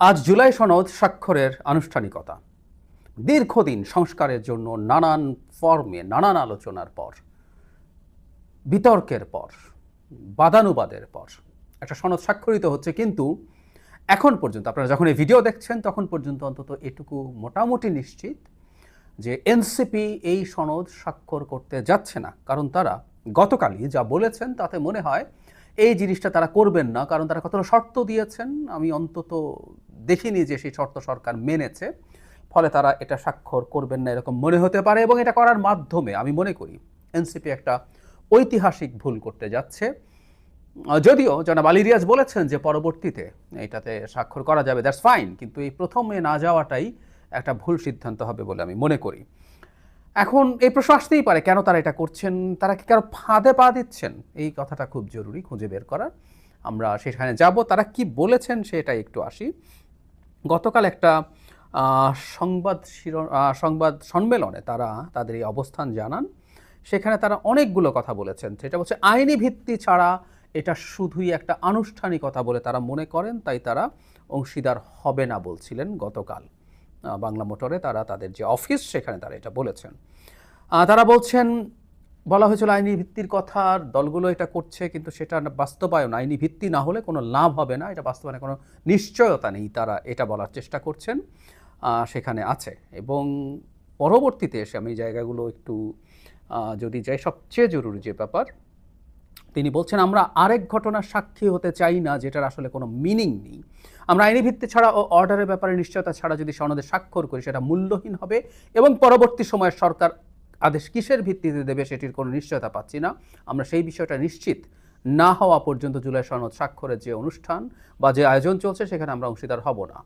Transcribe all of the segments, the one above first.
আজ জুলাই সনদ স্বাক্ষরের আনুষ্ঠানিকতা। দীর্ঘদিন সংস্কারের জন্য নানান ফর্মে নানান আলোচনার পর, বিতর্কের পর, বাদানুবাদের পর একটা সনদ স্বাক্ষরিত হচ্ছে। কিন্তু এখন পর্যন্ত আপনারা যখন এই ভিডিও দেখছেন, তখন পর্যন্ত অন্তত এটুকু মোটামুটি নিশ্চিত যে এনসিপি এই সনদ স্বাক্ষর করতে যাচ্ছে না। কারণ তারা গতকালই যা বলেছেন, তাতে মনে হয় এই জিনিসটা তারা করবেন না, কারণ তারা কতটা শর্ত দিয়েছেন, আমি অন্তত দেখিনি যে সেই শর্ত সরকার মেনেছে। ফলে তারা এটা স্বাক্ষর করবেন না এরকম মনে হতে পারে এবং এটা করার মাধ্যমে, আমি মনে করি, এনসিপি একটা ঐতিহাসিক ভুল করতে যাচ্ছে। যদিও জনাব আলী রিয়াজ বলেছেন যে পরবর্তীতে এটাতে স্বাক্ষর করা যাবে, দ্যাটস ফাইন, কিন্তু এই প্রথমে না যাওয়াটাই একটা ভুল সিদ্ধান্ত হবে বলে আমি মনে করি। এখন এই প্রশ্ন আসতেই পারে, কেন তারা এটা করছেন? তারা কি কারও ফাঁদে পা দিচ্ছেন? এই কথাটা খুব জরুরি, খুঁজে বের করার। আমরা সেখানে যাব। তারা কি বলেছেন সেটা একটু আসি। গতকাল একটা সংবাদ সংবাদ সম্মেলনে তারা তাদের এই অবস্থান জানান। সেখানে তারা অনেকগুলো কথা বলেছেন। সেটা হচ্ছে, আইনি ভিত্তি ছাড়া এটা শুধুই একটা আনুষ্ঠানিকতা বলে তারা মনে করেন, তাই তারা অংশীদার হবে না বলছিলেন গতকাল। বাংলা মোটরে তারা তাদের যে অফিস সেখানে তারা এটা বলেছেন। তারা বলছেন, বলা হয়েছিল আইনি ভিত্তির কথা, দলগুলো এটা করছে, কিন্তু সেটা বাস্তবায়ন, আইনি ভিত্তি না হলে কোনো লাভ হবে না, এটা বাস্তবায়নে কোনো নিশ্চয়তা নেই, তারা এটা বলার চেষ্টা করছেন সেখানে আছে। এবং পরবর্তীতে এসে আমি জায়গাগুলো একটু যদি যাই, সবচেয়ে জরুরি যে ব্যাপার, তিনি বলছেন, আমরা আরেক ঘটনার সাক্ষী হতে চাই না, যেটার আসলে কোনো মিনিং নেই। আমরা আইনি ভিত্তি ছাড়া ও অর্ডারের ব্যাপারে নিশ্চয়তা ছাড়া যদি সনদে স্বাক্ষর করি, সেটা মূল্যহীন হবে এবং পরবর্তী সময়ে সরকার আদেশ কিসের ভিত্তিতে দেবে সেটির কোনো নিশ্চয়তা পাচ্ছি না। আমরা সেই বিষয়টা নিশ্চিত না হওয়া পর্যন্ত জুলাই সনদ স্বাক্ষরের যে অনুষ্ঠান বা যে আয়োজন চলছে, সেখানে আমরা অংশীদার হব না।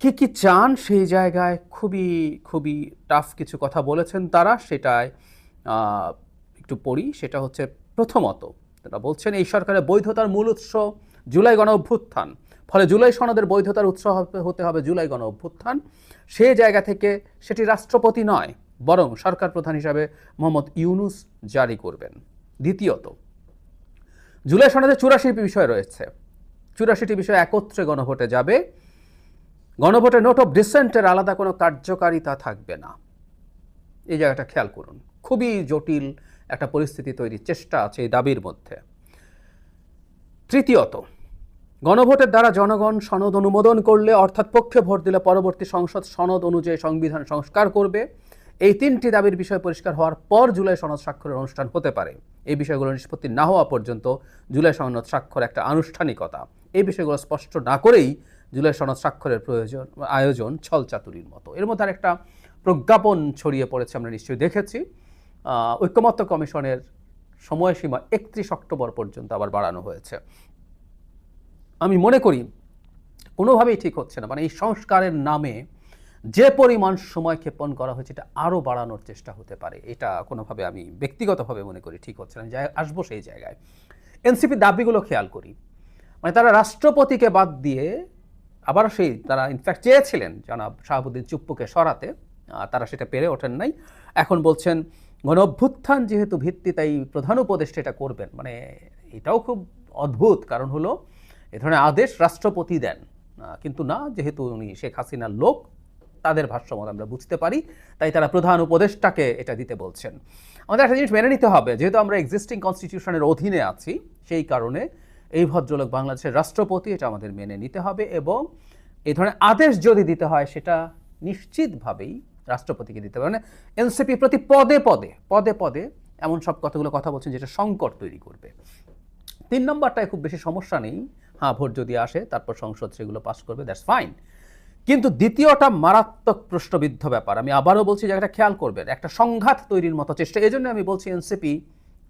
কি কি চান সেই জায়গায় খুবই খুবই টাফ কিছু কথা বলেছেন তারা সেটায় একটু পড়ি। সেটা হচ্ছে প্রথমত, তারা বলছেন, এই সরকারের বৈধতার মূল উৎস জুলাই গণ অভ্যুত্থান ফলে জুলাই সনদের বৈধতার উৎস হতে হবে জুলাই গণ অভ্যুত্থান। সে জায়গা থেকে সেটি রাষ্ট্রপতি নয়, বরং সরকার প্রধান হিসাবে মোহাম্মদ ইউনুস জারি করবেন। দ্বিতীয়ত, জুলাই সনদে চুরাশিটি বিষয় রয়েছে। চুরাশিটি বিষয় একত্রে গণভোটে যাবে। গণভোটে নোট অফ ডিসেন্টের আলাদা কোনো কার্যকারিতা থাকবে না। এই জায়গাটা খেয়াল করুন, খুবই জটিল একটা পরিস্থিতি তৈরির চেষ্টা আছে এই দাবির মধ্যে। তৃতীয়ত গণভোটের দ্বারা জনগণ সনদ অনুমোদন করলে, অর্থাৎ পক্ষে ভোট দিলে পরবর্তী সংসদ সনদ অনুযায়ী সংবিধান সংস্কার করবে। এই তিনটি দাবির বিষয় পরিষ্কার হওয়ার পর জুলাই সনদ স্বাক্ষরের অনুষ্ঠান হতে পারে। এই বিষয়গুলো নিষ্পত্তি না হওয়া পর্যন্ত জুলাই সনদ স্বাক্ষর একটা আনুষ্ঠানিকতা। এই বিষয়গুলো স্পষ্ট না করেই জুলাই সনদ স্বাক্ষরের প্রয়োজন, আয়োজন ছলচাতুরির মতো। এর মধ্যে একটা প্রজ্ঞাপন ছড়িয়ে পড়েছে আমরা নিশ্চয়ই দেখেছি। ঐক্যমত্য কমিশনের সময়সীমা একত্রিশ অক্টোবর পর্যন্ত আবার বাড়ানো হয়েছে। আমি মনে করি কোনোভাবেই ঠিক হচ্ছে না। মানে এই সংস্কারের নামে যে পরিমাণ সময় ক্ষেপণ করা হয়েছে, এটা আরও বাড়ানোর চেষ্টা হতে পারে। এটা কোনোভাবে আমি ব্যক্তিগতভাবে মনে করি ঠিক হচ্ছে না। আমি আসব সেই জায়গায়। এনসিপি দাবিগুলো খেয়াল করি। মানে তারা রাষ্ট্রপতিকে বাদ দিয়ে আবার সেই তারা ইনফ্যাক্ট চেয়েছিলেন জনাব শাহাবুদ্দিন চুপ্পুকে সরাতে। তারা সেটা পেরে ওঠেন নাই। এখন বলছেন, গণ অভ্যুত্থান যেহেতু ভিত্তি, তাই প্রধান উপদেষ্টা এটা করবেন। মানে এটাও খুব অদ্ভুত। কারণ হলো এ ধরনের আদেশ রাষ্ট্রপতি দেন। কিন্তু না, যেহেতু উনি শেখ হাসিনার লোক, তাদের ভাষ্যমত আমরা বুঝতে পারি, তাই তারা প্রধান উপদেষ্টাকে এটা দিতে বলছেন। আমাদের একটা জিনিস মেনে নিতে হবে, যেহেতু আমরা এক্সিস্টিং কনস্টিটিউশনের অধীনে আছি, সেই কারণে এই ভদ্রলোক বাংলাদেশের রাষ্ট্রপতি, এটা আমাদের মেনে নিতে হবে এবং এই ধরনের আদেশ যদি দিতে হয়, সেটা নিশ্চিতভাবেই রাষ্ট্রপতিকে দিতে হবে। মানে এনসিপি প্রতি পদে পদে পদে পদে এমন সব কথাগুলো কথা বলছেন, যেটা সংকট তৈরি করবে। তিন নম্বরটায় খুব বেশি সমস্যা নেই হ্যাঁ ভোট যদি আসে, তারপর সংসদ সেগুলো পাস করবে দ্যাটস ফাইন কিন্তু দ্বিতীয়টা মারাত্মক প্রশ্নবিদ্ধ ব্যাপার। আমি আবারও বলছি যে জায়গাটা খেয়াল করবেন, একটা সংঘাত তৈরির মতো চেষ্টা এই জন্য আমি বলছি এনসিপি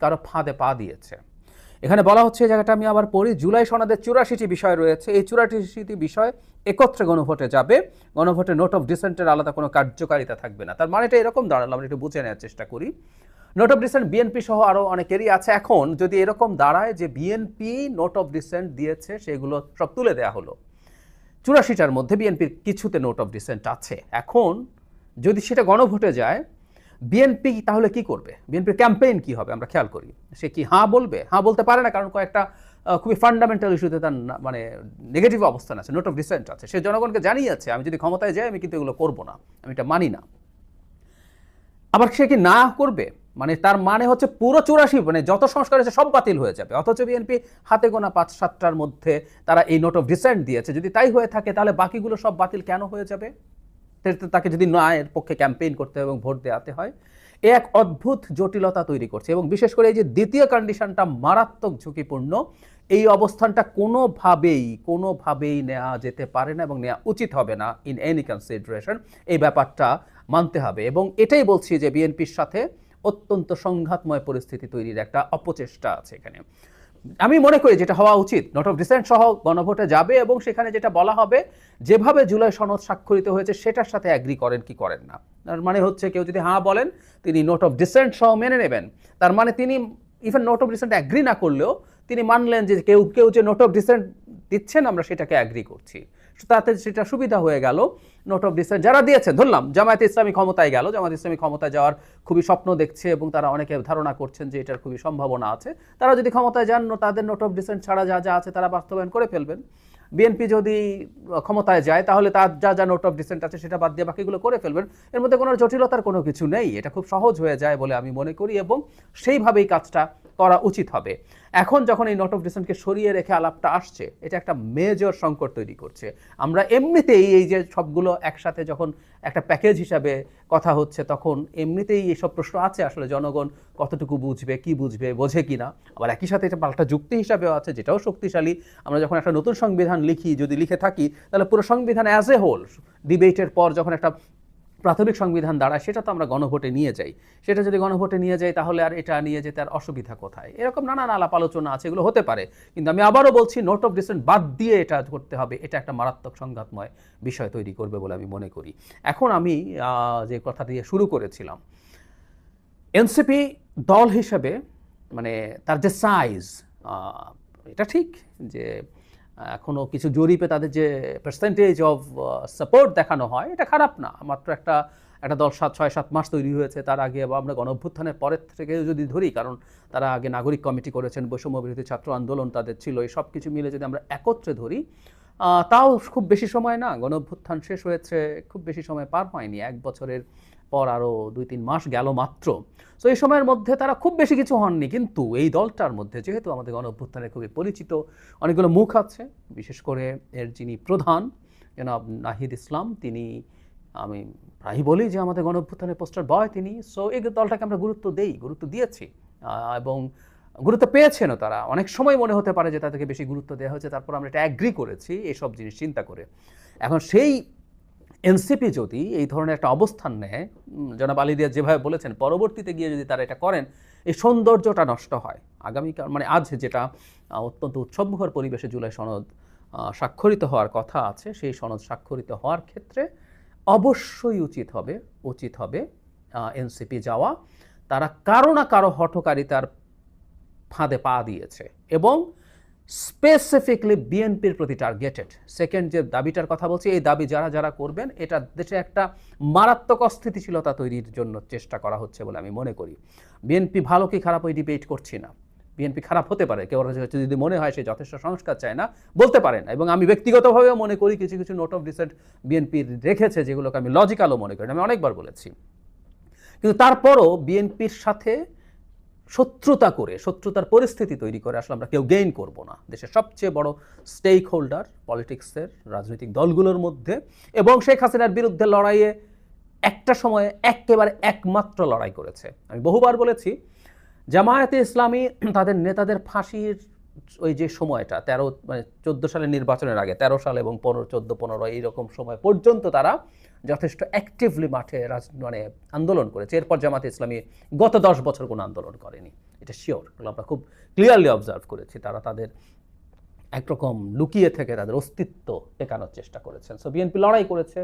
কারও ফাঁদে পা দিয়েছে। এখানে বলা হচ্ছে জায়গাটা আমি আবার পড়ি, জুলাই সনদের চুরাশিটি বিষয় রয়েছে। এই চুরাশিটি বিষয় একত্রে গণভোটে যাবে। গণভোটে নোট অফ ডিসেন্টের আলাদা কোনো কার্যকারিতা থাকবে না। তার মানেটা এরকম, দাঁড়াল, আমরা একটু বুঝে নেওয়ার চেষ্টা করি। নোট অফ ডিসেন্ট বিএনপি সহ আরও অনেকেরই আছে। এখন যদি এরকম দাঁড়ায় যে বিএনপি নোট অফ ডিসেন্ট দিয়েছে, সেগুলো সব তুলে দেওয়া হলো। চুরাশিটার মধ্যে বিএনপির কিছুতে নোট অফ ডিসেন্ট আছে। এখন যদি সেটা গণভোটে যায় বিএনপি তাহলে কি করবে? বিএনপির ক্যাম্পেইন কি হবে? আমরা খেয়াল করি। সে কি হাঁ বলবে? হাঁ বলতে পারে না, কারণ কয়েকটা খুবই ফান্ডামেন্টাল ইস্যুতে তার মানে নেগেটিভ অবস্থান আছে নোট অফ ডিসেন্ট আছে। সে জনগণকে জানিয়েছে, আমি যদি ক্ষমতায় যাই, আমি কিন্তু এগুলো করব না। আমি এটা মানি না। আবার সে কি না করবে? মানে তার মানে হচ্ছে পুরো চুরাশি মানে যত সংস্কার আছে সব বাতিল হয়ে যাবে। অথচ বিএনপি হাতে গোনা পাঁচ সাতটার মধ্যে তারা এই নোট অফ ডিসেন্ট দিয়েছে। যদি তাই হয়ে থাকে, তাহলে বাকিগুলো সব বাতিল কেন হয়ে যাবে? তাকে যদি ন্যায়ের পক্ষে ক্যাম্পেইন করতে হয় এবং ভোট দেওয়াতে হয়, এ এক অদ্ভুত জটিলতা তৈরি করছে। এবং বিশেষ করে এই যে দ্বিতীয় কন্ডিশনটা মারাত্মক ঝুঁকিপূর্ণ, এই অবস্থানটা কোনোভাবেই কোনোভাবেই নেওয়া যেতে পারে না এবং নেওয়া উচিত হবে না ইন এনি কনসিডারেশন এই ব্যাপারটা মানতে হবে। এবং এটাই বলছি যে বিএনপির সাথে অত্যন্ত সংঘাতময় পরিস্থিতি তৈরির একটা অপচেষ্টা আছে এখানে। আমি মনে করি যেটা হওয়া উচিত নোট অফ ডিসেন্ট সহ গণভোটে যাবে এবং সেখানে যেটা বলা হবে, যেভাবে জুলাই সনদ স্বাক্ষরিত হয়েছে সেটার সাথে অ্যাগ্রি করেন কি করেন না। তার মানে হচ্ছে কেউ যদি হ্যাঁ বলেন, তিনি নোট অফ ডিসেন্ট সহ মেনে নেবেন। তার মানে তিনি even note of dissent agree না করলেও তিনি মানলেন যে কেউ কেউ যে নোট অফ ডিসেন্ট দিচ্ছেন, আমরা সেটাকে অ্যাগ্রি করছি। তাতে সেটা সুবিধা হয়ে গেল। নোট অফ ডিসেন্ট যারা দিয়েছে ধরলাম, জামায়াত ইসলামী ক্ষমতায় গেল। জামায়াত ইসলামী ক্ষমতায় যাওয়ার খুবই স্বপ্ন দেখছে এবং তারা অনেকে ধারণা করছেন যে এটার খুবই সম্ভাবনা আছে। তারা যদি ক্ষমতায় যান, তাদের নোট অফ ডিসেন্ট ছাড়া যা যা আছে তারা বাস্তবায়ন করে ফেলবেন। বিএনপি যদি ক্ষমতায় যায়, তাহলে তার যা যা নোট অফ ডিসেন্ট আছে সেটা বাদ দিয়ে বাকিগুলো করে ফেলবেন। এর মধ্যে কোনো জটিলতার কোনো কিছু নেই। এটা খুব সহজ হয়ে যায় বলে আমি মনে করি এবং সেইভাবেই কাজটা করা উচিত হবে। এখন যখন এই নোট অফ ডিসেন্টকে সরিয়ে রেখে আলাপটা আসছে, এটা একটা মেজর সংকট তৈরি করছে। আমরা এমনিতেই এই যে সবগুলো একসাথে যখন একটা প্যাকেজ হিসাবে কথা হচ্ছে, তখন এমনিতেই এইসব প্রশ্ন আছে আসলে জনগণ কতটুকু বুঝবে, কি বুঝবে, বোঝে কি না আবার একই সাথে এটা পাল্টা যুক্তি হিসাবেও আছে, যেটাও শক্তিশালী। আমরা যখন একটা নতুন সংবিধান লিখি, যদি লিখে থাকি, তাহলে পুরো সংবিধান অ্যাজ এ হোল ডিবেটের পর যখন একটা প্রাথমিক সংবিধান দাঁড়ায় সেটা তো আমরা গণভোটে নিয়ে যাই। সেটা যদি গণভোটে নিয়ে যাই তাহলে আর এটা নিয়ে যেতে আর অসুবিধা কোথায়? এরকম নানান আলাপ আলোচনা আছে, এগুলো হতে পারে। কিন্তু আমি আবারও বলছি নোট অফ ডিসেন্ট বাদ দিয়ে এটা করতে হবে। এটা একটা মারাত্মক সংঘাতময় বিষয় তৈরি করবে বলে আমি মনে করি। এখন আমি যে কথা দিয়ে শুরু করেছিলাম, এনসিপি দল হিসেবে মানে তার যে সাইজ এটা ঠিক যে আহ, এখনও কিছু জরিপে তাদের যে পার্সেন্টেজ অফ সাপোর্ট দেখানো হয় এটা খারাপ না। মাত্র একটা একটা দল সাত ছয় সাত মাস তৈরি হয়েছে তার আগে বা আমরা গণ অভ্যুত্থানের পরের থেকে যদি ধরি কারণ তারা আগে নাগরিক কমিটি করেছেন বৈষম্য বিরোধী ছাত্র আন্দোলন তাদের ছিল এই সব কিছু মিলে যদি আমরা একত্রে ধরি তাও খুব বেশি সময় না গণ অভ্যুত্থান শেষ হয়েছে খুব বেশি সময় পার হয়নি এক বছরের পর আরও দুই তিন মাস গেল মাত্র। তো এই সময়ের মধ্যে তারা খুব বেশি কিছু হননি, কিন্তু এই দলটার মধ্যে যেহেতু আমাদের গণ অভ্যুত্থানে খুবই পরিচিত, অনেকগুলো মুখ আছে, বিশেষ করে এর যিনি প্রধান, জনাব নাহিদ ইসলাম, তিনি আমি প্রায়ই বলি যে আমাদের গণ অভ্যুত্থানের পোস্টার বয় তিনি। সো এই দলটাকে আমরা গুরুত্ব দেই, গুরুত্ব দিয়েছি এবং গুরুত্ব পেয়েছেনও তারা। অনেক সময় মনে হতে পারে যে তাদেরকে বেশি গুরুত্ব দেওয়া হয়েছে, তারপর আমরা এটা অ্যাগ্রি করেছি, এসব জিনিস চিন্তা করে। এখন সেই এনসিপি যদি এই ধরনের একটা অবস্থান নেয় জনাব আলী দিয়া যেভাবে বলেছেন, পরবর্তীতে গিয়ে যদি তারা এটা করেন, এই সৌন্দর্যটা নষ্ট হয়। আগামীকাল মানে আজ যেটা অত্যন্ত উৎসবমুখর পরিবেশে জুলাই সনদ স্বাক্ষরিত হওয়ার কথা আছে, সেই সনদ স্বাক্ষরিত হওয়ার ক্ষেত্রে অবশ্যই উচিত হবে উচিত হবে এনসিপি যাওয়া। তারা কারও না কারও হঠকারিতার ফাঁদে পা দিয়েছে এবং স্পেসিফিকলি বিএনপির প্রতি টার্গেটেড সেকেন্ড যে দাবিটার কথা বলছি, এই দাবি যারা যারা করবেন, এটা দেশে একটা মারাত্মক অস্থিতিশীলতা তৈরির জন্য চেষ্টা করা হচ্ছে বলে আমি মনে করি। বিএনপি ভালো কি খারাপ ওই ডিবেট করছি না। বিএনপি খারাপ হতে পারে, কেউ যদি মনে হয় সে যথেষ্ট সংস্কার চায় না, বলতে পারেন এবং আমি ব্যক্তিগতভাবেও মনে করি কিছু কিছু নোট অফ ডিসেন্ট বিএনপি রেখেছে, যেগুলোকে আমি লজিক্যালও মনে করি। আমি অনেকবার বলেছি। কিন্তু তারপরও বিএনপির সাথে শত্রুতা করে, শত্রুতার পরিস্থিতি তৈরি করে আসলে আমরা কেউ গেইন করব না। দেশের সবচেয়ে বড় স্টেক হোল্ডার পলিটিক্সের রাজনৈতিক দলগুলোর মধ্যে এবং শেখ হাসিনার বিরুদ্ধে লড়াইয়ে একটা সময়ে একেবারে একমাত্র লড়াই করেছে। আমি বহুবার বলেছি, জামায়াতে ইসলামী তাদের নেতাদের ফাঁসির ওই যে সময়টা, তেরো মানে চোদ্দ সালের নির্বাচনের আগে, তেরো সাল এবং পনেরো, চোদ্দ, পনেরো এইরকম সময় পর্যন্ত তারা যথেষ্ট অ্যাক্টিভলি মাঠে রাজ মানে আন্দোলন করেছে। এরপর জামাতে ইসলামী গত দশ বছর কোনো আন্দোলন করেনি। এটা শিওর আমরা খুব ক্লিয়ারলি অবজার্ভ করেছি। তারা তাদের একরকম লুকিয়ে থেকে তাদের অস্তিত্ব টেকানোর চেষ্টা করেছেন। সো বিএনপি লড়াই করেছে।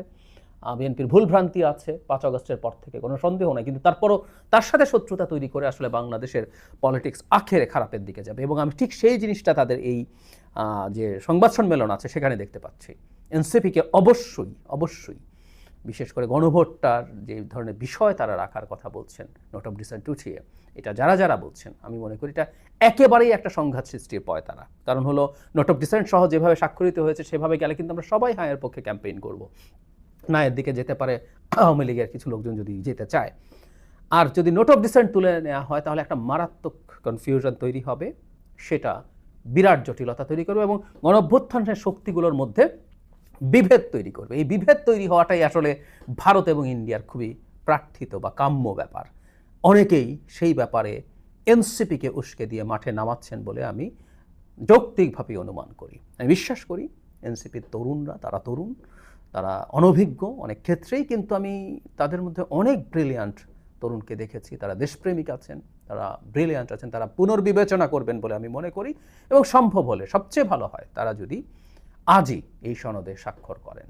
বিএনপির ভুলভ্রান্তি আছে পাঁচ আগস্টের পর থেকে, কোনো সন্দেহ নাই। কিন্তু তারপরও তার সাথে শত্রুতা তৈরি করে আসলে বাংলাদেশের পলিটিক্স আখেরে খারাপের দিকে যাবে এবং আমি ঠিক সেই জিনিসটা তাদের এই যে সংবাদ সম্মেলন আছে সেখানে দেখতে পাচ্ছি। এনসিপিকে অবশ্যই অবশ্যই বিশেষ করে গণভোটটার যে ধরনের বিষয় তারা রাখার কথা বলছেন নোট অফ ডিসেন্ট উঠিয়ে, এটা যারা যারা বলছেন, আমি মনে করি এটা একেবারেই একটা সংঘাত সৃষ্টির পয় তারা। কারণ হলো নোট অফ ডিসেন্ট সহ যেভাবে স্বাক্ষরিত হয়েছে সেভাবে গেলে কিন্তু আমরা সবাই হায়ের পক্ষে ক্যাম্পেইন করব। না, এর দিকে যেতে পারে আওয়ামী লীগের কিছু লোকজন যদি যেতে চায়। আর যদি নোট অফ ডিসেন্ট তুলে নেওয়া হয়, তাহলে একটা মারাত্মক কনফিউশন তৈরি হবে। সেটা বিরাট জটিলতা তৈরি করবে এবং গণঅভ্যুত্থানের শক্তিগুলোর মধ্যে বিভেদ তৈরি করবে। এই বিভেদ তৈরি হওয়াটাই আসলে ভারত এবং ইন্ডিয়ার খুবই প্রার্থিত বা কাম্য ব্যাপার। অনেকেই সেই ব্যাপারে এনসিপিকে উস্কে দিয়ে মাঠে নামাচ্ছেন বলে আমি যৌক্তিকভাবে অনুমান করি। আমি বিশ্বাস করি, এনসিপির তরুণরা, তারা তরুণ তারা অনভিজ্ঞ অনেক ক্ষেত্রেই, কিন্তু আমি তাদের মধ্যে অনেক ব্রিলিয়ান্ট তরুণকে দেখেছি। তারা দেশপ্রেমিক আছেন, তারা ব্রিলিয়ান্ট আছেন, তারা পুনর্বিবেচনা করবেন বলে আমি মনে করি এবং সম্ভব হলে, সবচেয়ে ভালো হয় তারা যদি আজই এই সনদে স্বাক্ষর করেন।